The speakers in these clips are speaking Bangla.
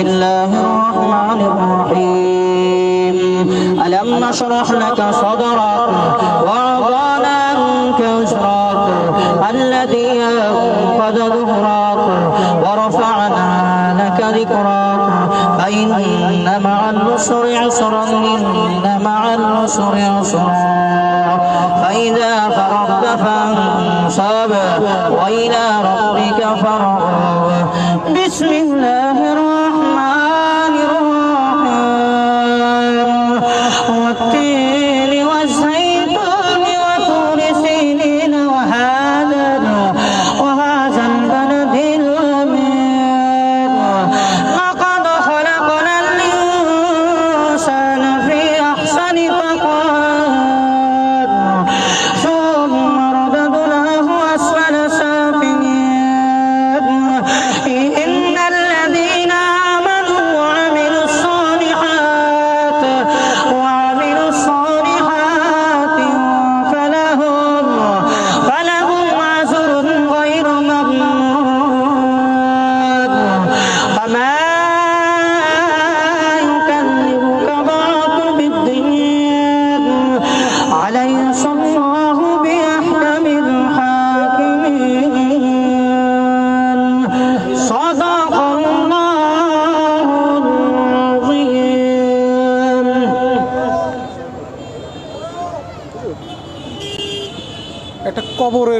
الله الرحمن الرحيم. ألم نشرح لك صدرك ووضعنا عنك وزرك الذي أنقذ ظهرك ورفعنا لك ذكرك فإن مع النصر عسرا إن مع النصر عسرا. فإذا فرغت فانصب وإلى ربك فرغ بسم الله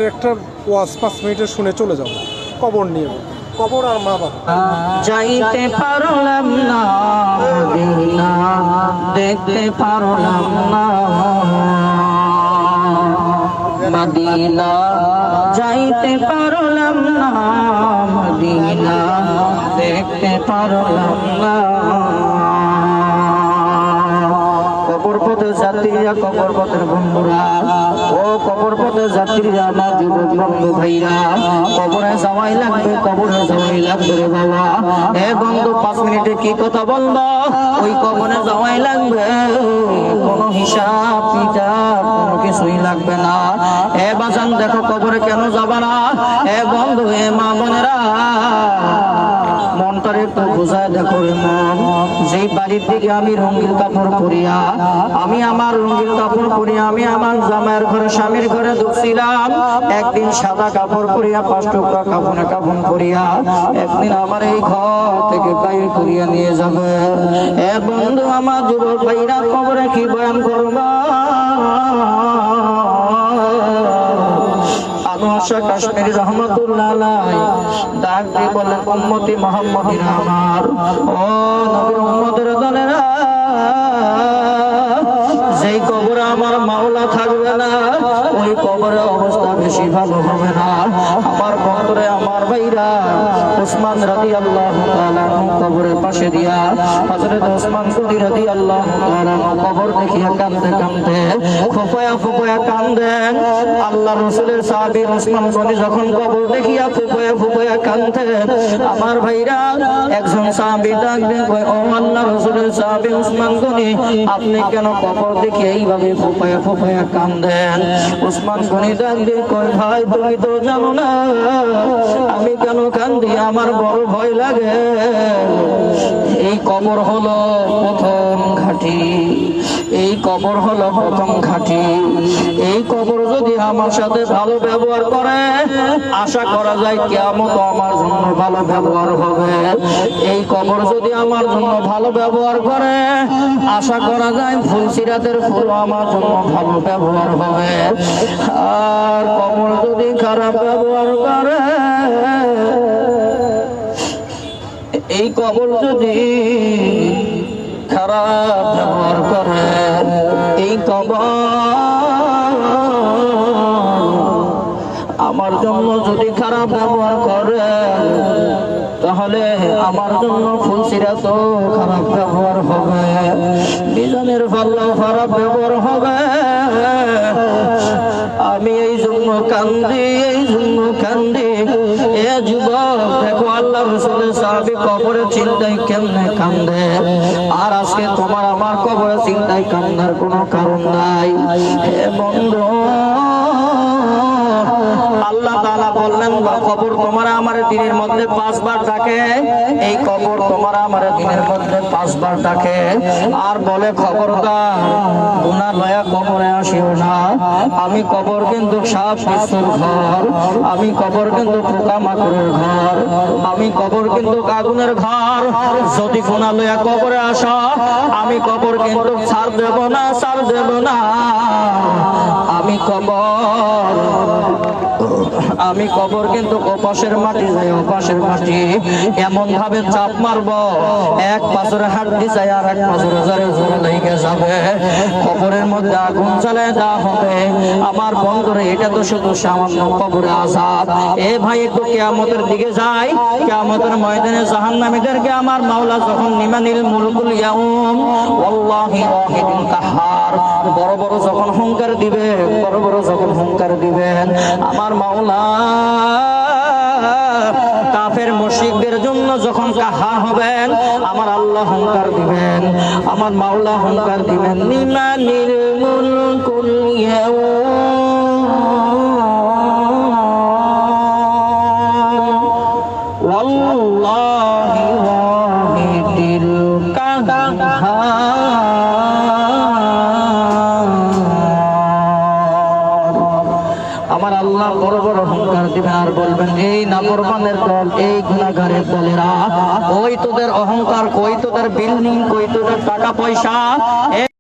কবরের একটা ওয়াজ পাঁচ মিনিটে শুনে চলে যাও কবর নিয়ে কবর আর মা বাবা। যাইতে পারলাম না, মদিনা, দেখতে পারলাম না। যাইতে পারলাম না দেখতে না। কবর পথে কবর পথের বন্ধুরা কবর পথে যাত্রীরা আমার যুবক বন্ধু ভাইরা। কবরে যাওয়াই লাগবে, কবরে যাওয়াই লাগবে রে বাবা। এ বন্ধু, পাঁচ মিনিটে কি কথা বলব ওই কবরে যাওয়াই লাগবে। কোনো হিসাব কিতাব, কোনো কিছুই লাগবে না। এ বাজান, দেখো কবরে কেন যাবা না? এ বন্ধু, এ মা বোনেরা, মনটারে একটু বোঝায় দেখো রে মন। যেই বাড়ির দিকে আমি রঙিন কাপড় পরিয়া, আমি আমার রঙিন কাপড় পরিয়া, আমি আমার জামাইয়ের ঘরে, স্বামীর ঘরে ঢুকছিলাম, একদিন সাদা কাপড় পরিয়া, পাঁচ টুকরা কাপড়ে কাপড় পরিয়া, একদিন আমার এই ঘর থেকে বাইরে করিয়া নিয়ে যাবে। এ বন্ধু আমার যুবক ভাইরা কবরে কি বয়ান করবা? আনোয়াশা কাশ্মীরি রহমতুল্লাহ। ডাক দিয়ে বলেন উম্মতি মোহাম্মদিন আমার। ও নবী উম্মতের দলেরা যেই কবরে আমার মাওলা থাকবে না ওই কবরের অবস্থা বেশি ভালো হবে না। আমার বন্ধুরে আমার ভাইরা ওসমান রাদি আল্লাহ কবরের পাশে দিয়া হজরত ওসমান গনি রাদি আল্লাহ কবর দেখিয়া কান্দে কান্দে ফুফায়া ফুফায়া কান্দেন আল্লাহ রসুলের সাহাবী ওসমান গনি যখন কবর দেখিয়া ফুফায়া ফুফায়া কান্দেন আমার ভাইরা একজন সাহাবী ডাক দিয়ে কয়, ও আল্লাহ রসুলের সাহাবী ওসমান গনি আপনি কেন কবর দেখে এইভাবে ফোপায়া ফোপায়া কান্দেন? ওসমান গনি ডাকবে কয়, ভাই, তুমি তো জানো না, আমি কেন কান্দি? আমার বড় ভয় লাগে। এই কবর হলো প্রথম কবর হলো প্রথম ঘাটি। এই কবর যদি আমার সাথে ভালো ব্যবহার করে, আশা করা যায় কেমন আমার জন্য ভালো ব্যবহার হবে। এই কবর যদি আমার জন্য ভালো ব্যবহার করে, আশা করা যায় ফুল সিরাতের ফুল আমার জন্য ভালো ব্যবহার হবে। আর কবর যদি খারাপ ব্যবহার করে, এই কবর যদি খারাপ ব্যবহার করে। এই কবর আমার জন্য যদি খারাপ ব্যবহার করে, তাহলে আমার জন্য ফুলসিরা তো খারাপ ব্যবহার হবে। বিজনের পাল্লাও খারাপ ব্যবহার হবে। আমি এই জন্য কান্দি, এই জন্য কান্দি। এ যুবক আর তোমার আমার কবরে চিন্তায় কান্দার কোনো কারণ নাই। হে বন্ধু কবর তোমার আমার দিনের মধ্যে পাঁচবার থাকে এই কবর তোমার আমার দিনের মধ্যে পাঁচবার ডাকে। আর বলে, খবরদার, গুনা লয়া কবরে আসিও না। আমি কবর কিন্তু সাপ কিছুর ঘর। আমি কবর কিন্তু পোকা মাকড়ের ঘর। আমি কবর কিন্তু আগুনের ঘর। যদি গুনা লয়া কবরে আসা, আমি কবর কিন্তু ছাড় দেব না, ছাড় দেব না। আমি কবর আমি কবর কিন্তু ওপাশের মাটি যাই ওপাশের মাটি। এমন ভাবে চাপ মারবো। এক পাথরে হাড্ডি যায় আর এক পাথরে জরে জোরে লেগে যাবে। কবরের মধ্যে আগুন জ্বালে দেওয়া হবে। আমার বন্ধুরে, এটা তো শুধু সামান্য কবরে আজাদ। এ ভাই, একটু কেয়ামতের দিকে যাই। কেয়ামতের ময়দানে জাহান্নামীদেরকে আমার মাওলা যখন নিমানিল মুলকুল ইয়াউম, ওয়াল্লাহি ওয়াহিদুল কাহার, বড় বড় যখন হুঙ্কার দিবে বড় বড় যখন হুঙ্কার দিবেন আমার মাওলা, কাফের মসিকদের জন্য যখন কাহার হবেন, আমার আল্লাহ হুঙ্কার দিবেন, আমার মাওলা হুঙ্কার দিবেন। নিমা নির্মূল ইয়াউম। আমার আল্লাহ বড় বড় হংকার দিবেন আর বলবেন, এই নাফরমানের দল, এই গুণাগারের দলেরা, ওই তোদের অহংকার কই তোদের বিল্ডিং কই তোদের টাকা পয়সা